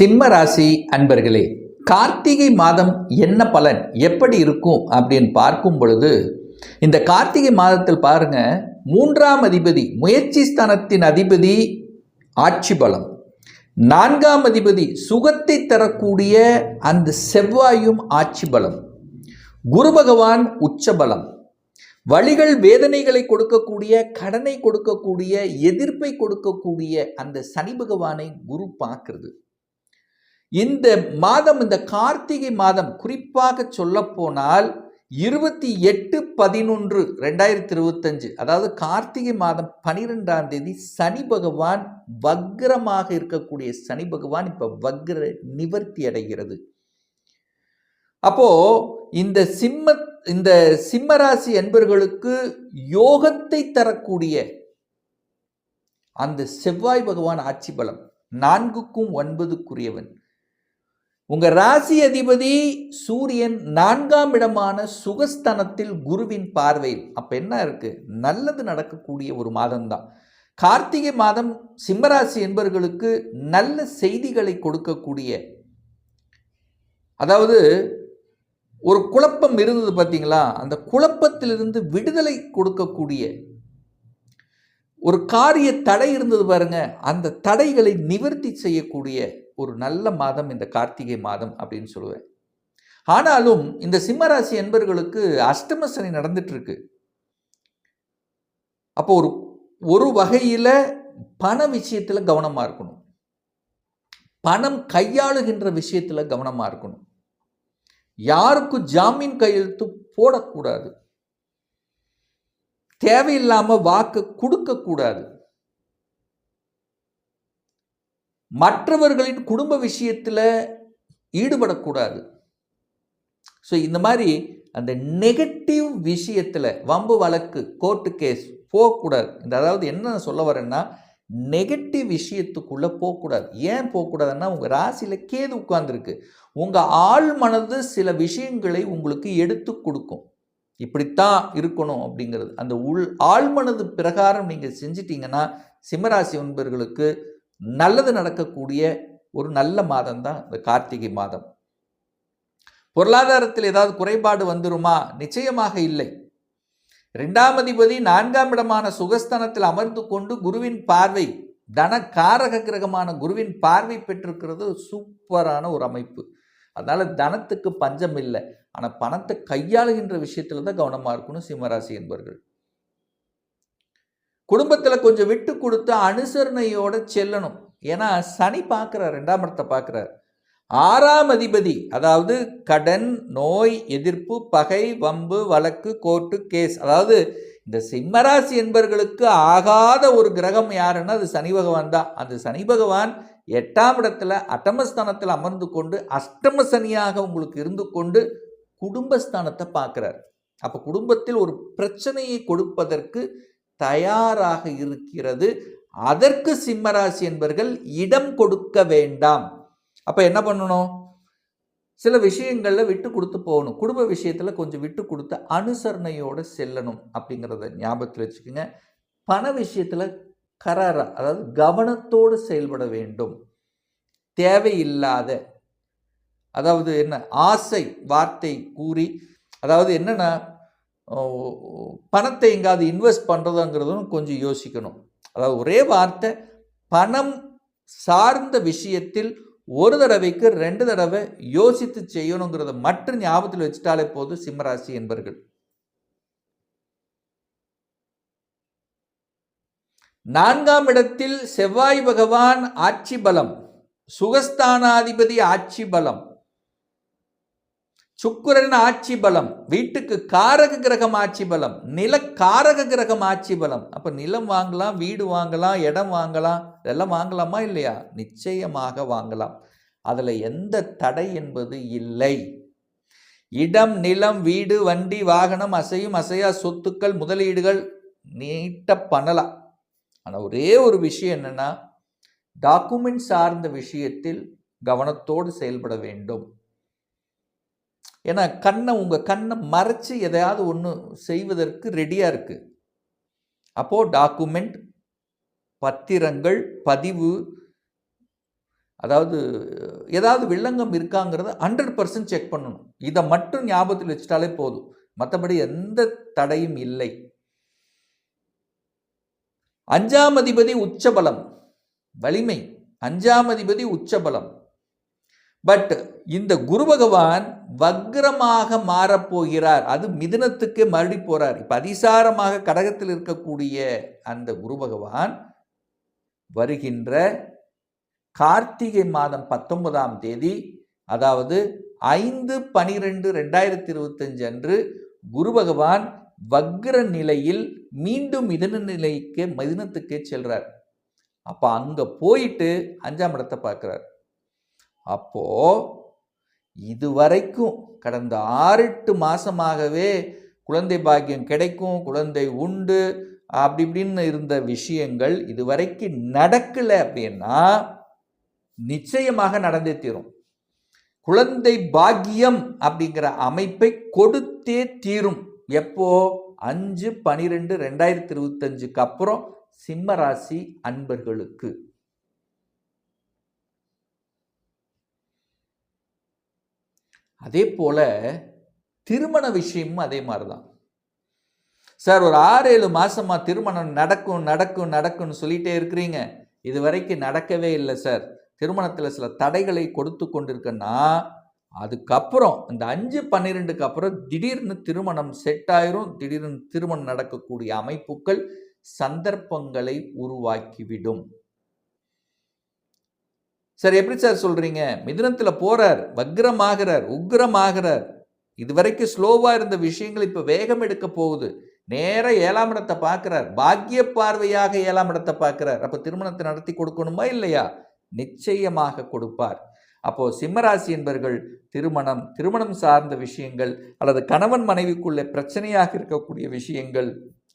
சிம்ம ராசி அன்பர்களே கார்த்திகை மாதம் என்ன பலன்? எப்படி இருக்கும்? அப்படின்னு பார்க்கும் பொழுது இந்த கார்த்திகை மாதத்தில் பாருங்க மூன்றாம் அதிபதி முயற்சி ஸ்தானத்தின் அதிபதி ஆட்சி பலம். நான்காம் அதிபதி சுகத்தை தரக்கூடிய அந்த செவ்வாயும் ஆட்சி பலம். குரு பகவான் உச்சபலம் வழிகள் வேதனைகளை கொடுக்கக்கூடிய கடனை கொடுக்கக்கூடிய எதிர்ப்பை கொடுக்கக்கூடிய அந்த சனி பகவானை குரு பார்க்கிறது. இந்த மாதம் இந்த கார்த்திகை மாதம் குறிப்பாக சொல்ல போனால் இருபத்தி எட்டு பதினொன்று ரெண்டாயிரத்தி இருபத்தஞ்சு அதாவது கார்த்திகை மாதம் பனிரெண்டாம் தேதி சனி பகவான் வக்ரமாக இருக்கக்கூடிய சனி பகவான் இப்ப வக்ர நிவர்த்தி அடைகிறது. அப்போ இந்த சிம்ம இந்த சிம்மராசி என்பர்களுக்கு யோகத்தை தரக்கூடிய அந்த செவ்வாய் பகவான் ஆட்சி பலம் நான்குக்கும் ஒன்பதுக்குரியவன். உங்கள் ராசி அதிபதி சூரியன் நான்காம் இடமான சுகஸ்தனத்தில் குருவின் பார்வையில். அப்போ என்ன இருக்குது நல்லது நடக்கக்கூடிய ஒரு மாதம்தான். கார்த்திகை மாதம் சிம்மராசி என்பவர்களுக்கு நல்ல செய்திகளை கொடுக்கக்கூடிய அதாவது ஒரு குழப்பம் இருந்தது பார்த்தீங்களா அந்த குழப்பத்திலிருந்து விடுதலை கொடுக்கக்கூடிய ஒரு காரிய தடை இருந்தது பாருங்க. அந்த தடைகளை நிவர்த்தி செய்யக்கூடிய ஒரு நல்ல மாதம் இந்த கார்த்திகை மாதம் அப்படின்னு சொல்லுவேன். ஆனாலும் இந்த சிம்மராசி என்பர்களுக்கு அஷ்டம சனி நடந்துட்டு இருக்கு அப்போ ஒரு ஒரு வகையில் பண விஷயத்தில் கவனமாக இருக்கணும். பணம் கையாளுகின்ற விஷயத்தில் கவனமாக இருக்கணும். யாருக்கும் ஜாமீன் கையெழுத்து போடக்கூடாது. தேவையில்லாமல் வாக்கு கொடுக்கக்கூடாது. மற்றவர்களின் குடும்ப விஷயத்தில் ஈடுபடக்கூடாது. ஸோ இந்த மாதிரி அந்த நெகட்டிவ் விஷயத்தில் வம்பு வழக்கு கோர்ட்டு கேஸ் போகக்கூடாது. இந்த அதாவது என்ன சொல்ல வரேன்னா நெகட்டிவ் விஷயத்துக்குள்ளே போகக்கூடாது. ஏன் போகக்கூடாதுன்னா உங்கள் ராசியில் கேது உட்கார்ந்துருக்கு. உங்கள் ஆள் மனது சில விஷயங்களை உங்களுக்கு எடுத்து கொடுக்கும். இப்படித்தான் இருக்கணும் அப்படிங்கிறது. அந்த உள் ஆழ்மனது பிரகாரம் நீங்கள் செஞ்சிட்டிங்கன்னா சிம்மராசி ஒன்பர்களுக்கு நல்லது நடக்கக்கூடிய ஒரு நல்ல மாதம் தான் இந்த கார்த்திகை மாதம். பொருளாதாரத்தில் ஏதாவது குறைபாடு வந்துருமா? நிச்சயமாக இல்லை. இரண்டாம் அதிபதி நான்காம் இடமான சுகஸ்தானத்தில் அமர்ந்து கொண்டு குருவின் பார்வை தன காரக கிரகமான குருவின் பார்வை பெற்றிருக்கிறது சூப்பரான ஒரு அமைப்பு. அதனால தனத்துக்கு பஞ்சம் இல்லை. ஆனால் பணத்தை கையாளுகின்ற விஷயத்தில் தான் கவனமாக இருக்கணும் சிம்மராசி என்பவர்கள் குடும்பத்தில் கொஞ்சம் விட்டு கொடுத்து அனுசரணையோட செல்லணும். ஏன்னா சனி பார்க்குறார் ரெண்டாம் இடத்தை பார்க்குறார். ஆறாம் அதிபதி அதாவது கடன் நோய் எதிர்ப்பு பகை வம்பு வழக்கு கோர்ட்டு கேஸ். அதாவது இந்த சிம்மராசி என்பர்களுக்கு ஆகாத ஒரு கிரகம் யாருன்னா அது சனி பகவான் தான். அந்த சனி பகவான் எட்டாம் இடத்துல அட்டமஸ்தானத்தில் அமர்ந்து கொண்டு அஷ்டம சனியாக உங்களுக்கு இருந்து கொண்டு குடும்பஸ்தானத்தை பார்க்குறார். அப்போ குடும்பத்தில் ஒரு பிரச்சனையை கொடுப்பதற்கு தயாராக இருக்கிறது. அதற்கு சிம்மராசி என்பர்கள் இடம் கொடுக்க வேண்டாம். அப்போ என்ன பண்ணணும்? சில விஷயங்களில் விட்டு கொடுத்து போகணும். குடும்ப விஷயத்தில் கொஞ்சம் விட்டு கொடுத்து அனுசரணையோடு செல்லணும் அப்படிங்கிறத ஞாபகத்தில் வச்சுக்கோங்க. பண விஷயத்தில் கராரா அதாவது கவனத்தோடு செயல்பட வேண்டும். தேவையில்லாத அதாவது என்ன? ஆசை வார்த்தை கூறி அதாவது என்னென்னா பணத்தை எங்காவது இன்வெஸ்ட் பண்ணுறதுங்கிறதும் கொஞ்சம் யோசிக்கணும். அதாவது ஒரே வார்த்தை பணம் சார்ந்த விஷயத்தில் ஒரு தடவைக்கு ரெண்டு தடவை யோசித்து செய்யணுங்கிறத மட்டும் ஞாபகத்தில் வச்சுட்டாலே போதும் சிம்மராசி என்பர்கள். நான்காம் இடத்தில் செவ்வாய் பகவான் ஆட்சி பலம் சுகஸ்தானாதிபதி ஆட்சி பலம். சுக்கரன் ஆட்சி பலம் வீட்டுக்கு காரக கிரகம் ஆட்சி பலம் நில காரக கிரகம் ஆட்சி பலம். அப்போ நிலம் வாங்கலாம் வீடு வாங்கலாம் இடம் வாங்கலாம் இதெல்லாம் வாங்கலாமா இல்லையா? நிச்சயமாக வாங்கலாம். அதில் எந்த தடை என்பது இல்லை. இடம் நிலம் வீடு வண்டி வாகனம் அசையும் அசையா சொத்துக்கள் முதலீடுகள் நீட்ட பண்ணலாம். ஆனால் ஒரே ஒரு விஷயம் என்னென்னா டாக்குமெண்ட் சார்ந்த விஷயத்தில் கவனத்தோடு செயல்பட வேண்டும். ஏன்னா கண்ணை உங்கள் கண்ணை மறைச்சு எதையாவது ஒன்று செய்வதற்கு ரெடியாக இருக்குது அப்போது டாக்குமெண்ட் பத்திரங்கள் பதிவு அதாவது ஏதாவது வில்லங்கம் இருக்காங்கிறத ஹண்ட்ரட் பர்சன்ட் செக் பண்ணணும். இதை மட்டும் ஞாபகத்தில் வச்சுட்டாலே போதும். மற்றபடி எந்த தடையும் இல்லை. அஞ்சாம் அதிபதி உச்சபலம். வலிமை. அஞ்சாம் அதிபதி உச்சபலம். பட் இந்த குரு பகவான் வக்ரமாக மாறப்போகிறார். அது மிதுனத்துக்கு மறுபடி போகிறார் இப்போ அதிசாரமாக கடகத்தில் இருக்கக்கூடிய அந்த குரு பகவான் வருகின்ற கார்த்திகை மாதம் பத்தொன்பதாம் தேதி அதாவது ஐந்து பனிரெண்டு ரெண்டாயிரத்தி இருபத்தஞ்சு அன்று குரு பகவான் வக்ர நிலையில் மீண்டும் மிதன நிலைக்கு மிதனத்துக்கே செல்றார். அப்போ அங்கே போயிட்டு அஞ்சாம் இடத்தை பார்க்குறார். அப்போ இதுவரைக்கும் கடந்த ஆறு எட்டு மாசமாகவே குழந்தை பாக்கியம் கிடைக்கும் குழந்தை உண்டு அப்படி இப்படின்னு இருந்த விஷயங்கள் இதுவரைக்கும் நடக்கல அப்படின்னா நிச்சயமாக நடந்தே தீரும். குழந்தை பாக்கியம் அப்படிங்கிற அமைப்பை கொடுத்தே தீரும். எப்போ? அஞ்சு பனிரெண்டு ரெண்டாயிரத்தி இருபத்தஞ்சுக்கு அப்புறம் சிம்மராசி அன்பர்களுக்கு. அதே போல் திருமண விஷயமும் அதே மாதிரி தான் சார் ஒரு ஆறு ஏழு மாதமாக திருமணம் நடக்கும் நடக்கும் நடக்கும்னு சொல்லிகிட்டே இருக்கிறீங்க. இது வரைக்கும் நடக்கவே இல்லை சார். திருமணத்தில் சில தடைகளை கொடுத்து கொண்டிருக்கேன்னா அதுக்கப்புறம் இந்த அஞ்சு பன்னிரெண்டுக்கு அப்புறம் திடீர்னு திருமணம் செட் ஆயிரும். திடீர்னு திருமணம் நடக்கக்கூடிய அமைப்புகள் சந்தர்ப்பங்களை உருவாக்கிவிடும். சார் எப்படி சார் சொல்கிறீங்க மிதுனத்தில் போகிறார் வக்ரமாகிறார் உக்ரமாகிறார். இதுவரைக்கும் ஸ்லோவாக இருந்த விஷயங்கள் இப்போ வேகம் எடுக்க போகுது. நேராக ஏழாம் இடத்தை பார்க்குறார். பாக்கிய பார்வையாக ஏழாம் இடத்தை பார்க்குறார். அப்போ திருமணத்தை நடத்தி கொடுக்கணுமா இல்லையா? நிச்சயமாக கொடுப்பார். அப்போது சிம்மராசி என்பர்கள் திருமணம் திருமணம் சார்ந்த விஷயங்கள் அல்லது கணவன் மனைவிக்குள்ளே பிரச்சனையாக இருக்கக்கூடிய விஷயங்கள்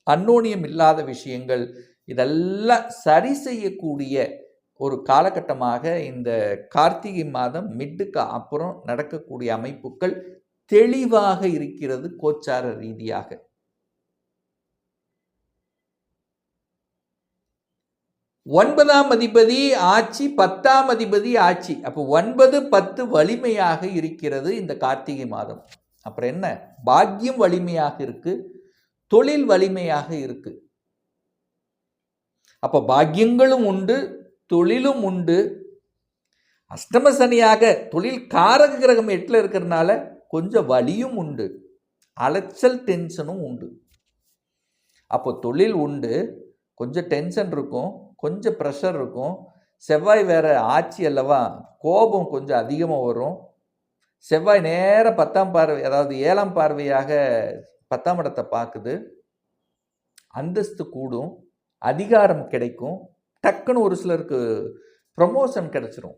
அன்னோனியம் இல்லாத விஷயங்கள் இதெல்லாம் சரி செய்யக்கூடிய ஒரு காலகட்டமாக இந்த கார்த்திகை மாதம் மிட்டுக்கு அப்புறம் நடக்கக்கூடிய அமைப்புகள் தெளிவாக இருக்கிறது கோச்சார ரீதியாக. ஒன்பதாம் அதிபதி ஆட்சி பத்தாம் அதிபதி ஆட்சி. அப்போ ஒன்பது பத்து வலிமையாக இருக்கிறது இந்த கார்த்திகை மாதம். அப்புறம் என்ன? பாக்கியம் வலிமையாக இருக்கு தொழில் வலிமையாக இருக்கு. அப்போ பாக்கியங்களும் உண்டு தொழிலும் உண்டு. அஷ்டம சனியாக தொழில் காரக கிரகம் எட்டில் இருக்கிறதுனால கொஞ்சம் வலியும் உண்டு. அலைச்சல் டென்ஷனும் உண்டு. அப்போ தொழில் உண்டு. கொஞ்சம் டென்ஷன் இருக்கும். கொஞ்சம் ப்ரெஷர் இருக்கும். செவ்வாய் வேற ஆட்சி அல்லவா? கோபம் கொஞ்சம் அதிகமாக வரும். செவ்வாய் நேர பத்தாம் பார்வை அதாவது ஏழாம் பார்வையாக பத்தாம் இடத்தை பார்க்குது. அந்தஸ்து கூடும். அதிகாரம் கிடைக்கும். டக்குன்னு ஒரு சிலருக்கு ப்ரமோஷன் கிடச்சிரும்.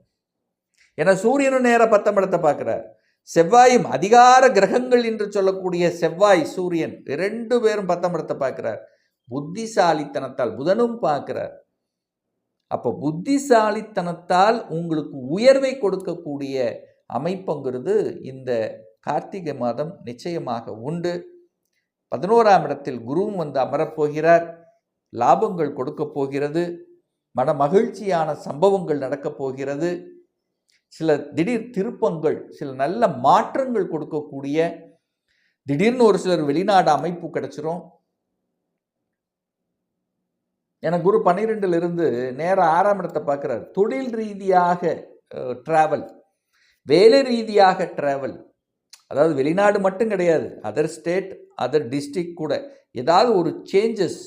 ஏன்னா சூரியனும் நேராக பத்தாம் இடத்தை பார்க்குறார். செவ்வாயும் அதிகார கிரகங்கள் என்று சொல்லக்கூடிய செவ்வாய் சூரியன் ரெண்டு பேரும் பத்தாம் இடத்தை பார்க்குறார். புத்திசாலித்தனத்தால் புதனும் பார்க்கிறார். அப்போ புத்திசாலித்தனத்தால் உங்களுக்கு உயர்வை கொடுக்கக்கூடிய அமைப்புங்கிறது இந்த கார்த்திகை மாதம் நிச்சயமாக உண்டு. பதினோராம் இடத்தில் குருவும் வந்து அமரப்போகிறார் லாபங்கள் கொடுக்க போகிறது. மன மகிழ்ச்சியான சம்பவங்கள் நடக்கப் போகிறது. சில திடீர் திருப்பங்கள் சில நல்ல மாற்றங்கள் கொடுக்கக்கூடிய திடீர்னு ஒரு சிலர் வெளிநாடு அமைப்பு கிடைச்சிரும். எனக்கு குரு பன்னிரெண்டுல இருந்து நேரம் ஆறாம் இடத்தை பார்க்குறார். தொழில் ரீதியாக ட்ராவல் வேலை ரீதியாக ட்ராவல் அதாவது வெளிநாடு மட்டும் கிடையாது அதர் ஸ்டேட் அதர் டிஸ்ட்ரிக்ட் கூட. ஏதாவது ஒரு சேஞ்சஸ்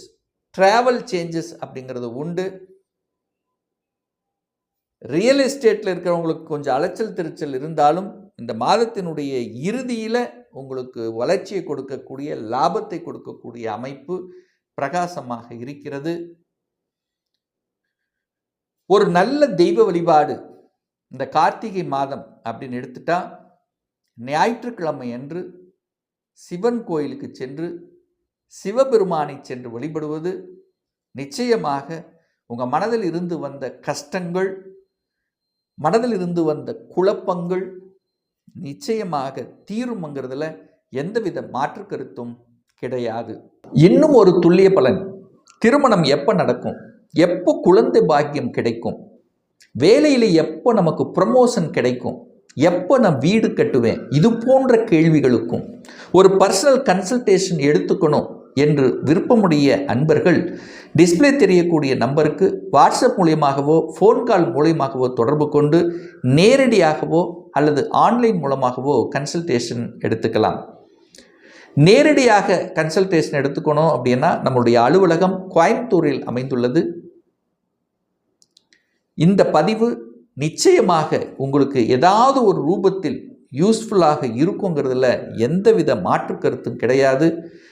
ட்ராவல் சேஞ்சஸ் அப்படிங்கிறது உண்டு. ரியல் எஸ்டேட்டில் இருக்கிறவங்களுக்கு கொஞ்சம் அலைச்சல் திருச்சல் இருந்தாலும் இந்த மாதத்தினுடைய இறுதியில் உங்களுக்கு வளர்ச்சியை கொடுக்கக்கூடிய லாபத்தை கொடுக்கக்கூடிய அமைப்பு பிரகாசமாக இருக்கிறது. ஒரு நல்ல தெய்வ வழிபாடு இந்த கார்த்திகை மாதம் அப்படின்னு எடுத்துட்டா ஞாயிற்றுக்கிழமை அன்று சிவன் கோயிலுக்கு சென்று சிவபெருமானை சென்று வழிபடுவது நிச்சயமாக உங்கள் மனதில் இருந்து வந்த கஷ்டங்கள் மனதில் இருந்து வந்த குழப்பங்கள் நிச்சயமாக தீரும்ங்கிறதுல எந்தவித மாற்று கருத்தும் கிடையாது. இன்னும் ஒரு துல்லிய பலன். திருமணம் எப்போ நடக்கும்? எப்போ குழந்தை பாக்கியம் கிடைக்கும்? வேலையில் எப்போ நமக்கு ப்ரமோஷன் கிடைக்கும்? எப்போ நான் வீடு கட்டுவேன்? இது போன்ற கேள்விகளுக்கும். ஒரு பர்சனல் கன்சல்டேஷன் எடுத்துக்கணும். என்று விருப்பமுடைய அன்பர்கள் டிஸ்ப்ளே தெரியக்கூடிய நம்பருக்கு வாட்ஸ்அப் மூலியமாகவோ ஃபோன் கால் மூலியமாகவோ தொடர்பு கொண்டு நேரடியாகவோ அல்லது ஆன்லைன் மூலமாகவோ கன்சல்டேஷன் எடுத்துக்கலாம். நேரடியாக கன்சல்டேஷன் எடுத்துக்கணும் அப்படின்னா நம்மளுடைய அலுவலகம் கோயம்புத்தூரில் அமைந்துள்ளது. இந்த பதிவு நிச்சயமாக உங்களுக்கு ஏதாவது ஒரு ரூபத்தில் யூஸ்ஃபுல்லாக இருக்குங்கிறதுல எந்தவித மாற்று கருத்தும் கிடையாது.